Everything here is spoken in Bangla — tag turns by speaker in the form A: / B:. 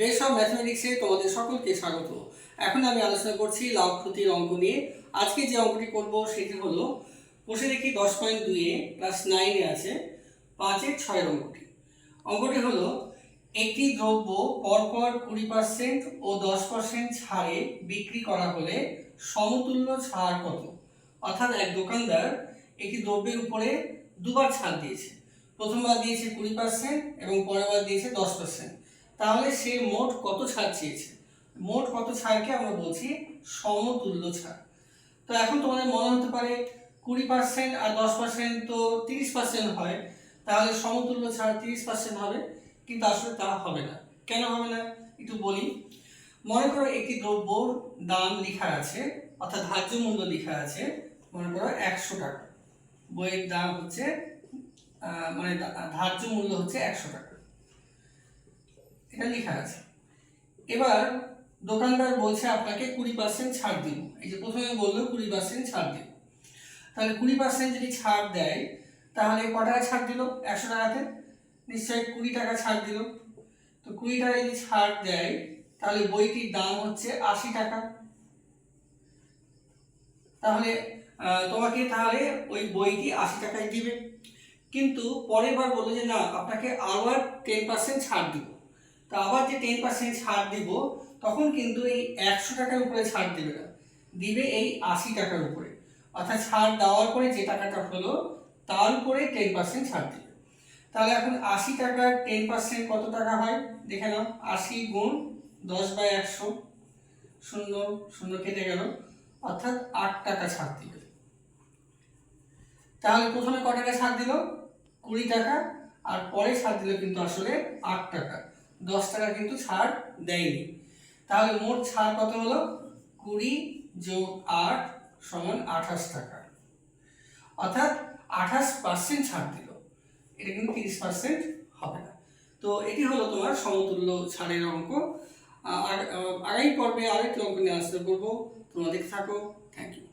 A: বেশ অফ ম্যাথমেটিক্সে তোমাদের সকলকে স্বাগত। এখন আমি আলোচনা করছি লাভ ক্ষতির অঙ্ক নিয়ে। আজকে যে অঙ্কটি করব সেটি হলো, বসে দেখি দশ পয়েন্ট দুইয়ে ক্লাস নাইনে আছে পাঁচের ছয়ের অঙ্কটি। অঙ্কটি হলো, একটি দ্রব্য পরপর কুড়ি পার্সেন্ট ও দশ পার্সেন্ট ছাড়ে বিক্রি করা হলে সমতুল্য ছাড় কত? অর্থাৎ এক দোকানদার একটি দ্রব্যের উপরে দুবার ছাড় দিয়েছে। প্রথমবার দিয়েছে কুড়ি পার্সেন্ট এবং পরেরবার দিয়েছে দশ পার্সেন্ট তাহলে সে মোট কত ছাড় চেয়েছে? মোট কত ছাড়কে আমরা বলছি সমতুল্য ছাড়। তো এখন তোমাদের মনে হতে পারে কুড়ি পার্সেন্ট আর দশ পার্সেন্ট তো তিরিশ পার্সেন্ট হয়, তাহলে সমতুল্য ছাড় তিরিশ পার্সেন্ট হবে, কিন্তু আসলে তা হবে না। কেন হবে না? একটু বলি। মনে করো একটি দ্রব্যর দাম লেখা আছে, অর্থাৎ ধার্য মূল্য লেখা আছে, মনে করো একশো টাকা। বইয়ের দাম হচ্ছে মানে ধার্য মূল্য হচ্ছে একশো টাকা। এটা লেখা আছে এবার দোকানদার বলছে, আপনাকে কুড়ি পার্সেন্ট ছাড় দিব। এই যে প্রথমে বলল, কুড়ি পার্সেন্ট ছাড় দিব। তাহলে কুড়ি পার্সেন্ট যদি ছাড় দেয়, তাহলে ক টাকা ছাড় দিল? একশো টাকাতে? নিশ্চয়ই কুড়ি টাকা ছাড় দিল। তো কুড়ি টাকা যদি ছাড় দেয়, তাহলে বইটির দাম হচ্ছে আশি টাকা। তাহলে তোমাকে তাহলে ওই বইটি আশি টাকায় দিবে। কিন্তু পরের বার বলল যে, না, আপনাকে আবার টেন পার্সেন্ট ছাড় দিব। তো আবার যে টেন পার্সেন্ট ছাড় দিব, তখন কিন্তু এই একশো টাকার উপরে ছাড় দিবে না। দিবে এই আশি টাকার উপরে। অর্থাৎ ছাড় দেওয়ার পরে যে টাকাটা হলো, তার উপরে টেন পার্সেন্ট ছাড় দিবে। তাহলে এখন আশি টাকার টেন পার্সেন্ট কত টাকা হয়? দেখে নাও, আশি গুণ দশ বাই একশো, শূন্য শূন্য কেটে গেল। অর্থাৎ আট টাকা ছাড় দিবে। তাহলে প্রথমে ক টাকা ছাড় দিল? কুড়ি টাকা, আর পরে ছাড় দিল কিন্তু আসলে আট টাকা। দশ টাকা কিন্তু ছাড় দেয়নি। তাহলে মোট ছাড় কত হলো? কুড়ি যোগ আট সমান আঠাশ টাকা। অর্থাৎ আঠাশ পার্সেন্ট ছাড় দিল। এটা কিন্তু তিরিশ পার্সেন্ট হবে না। তো এটি হলো তোমার সমতুল্য ছাড়ের অঙ্ক। আর আগামী পর্বে আরেকটি অঙ্ক নিয়ে আলোচনা করব। তোমরা থাকো। Thank you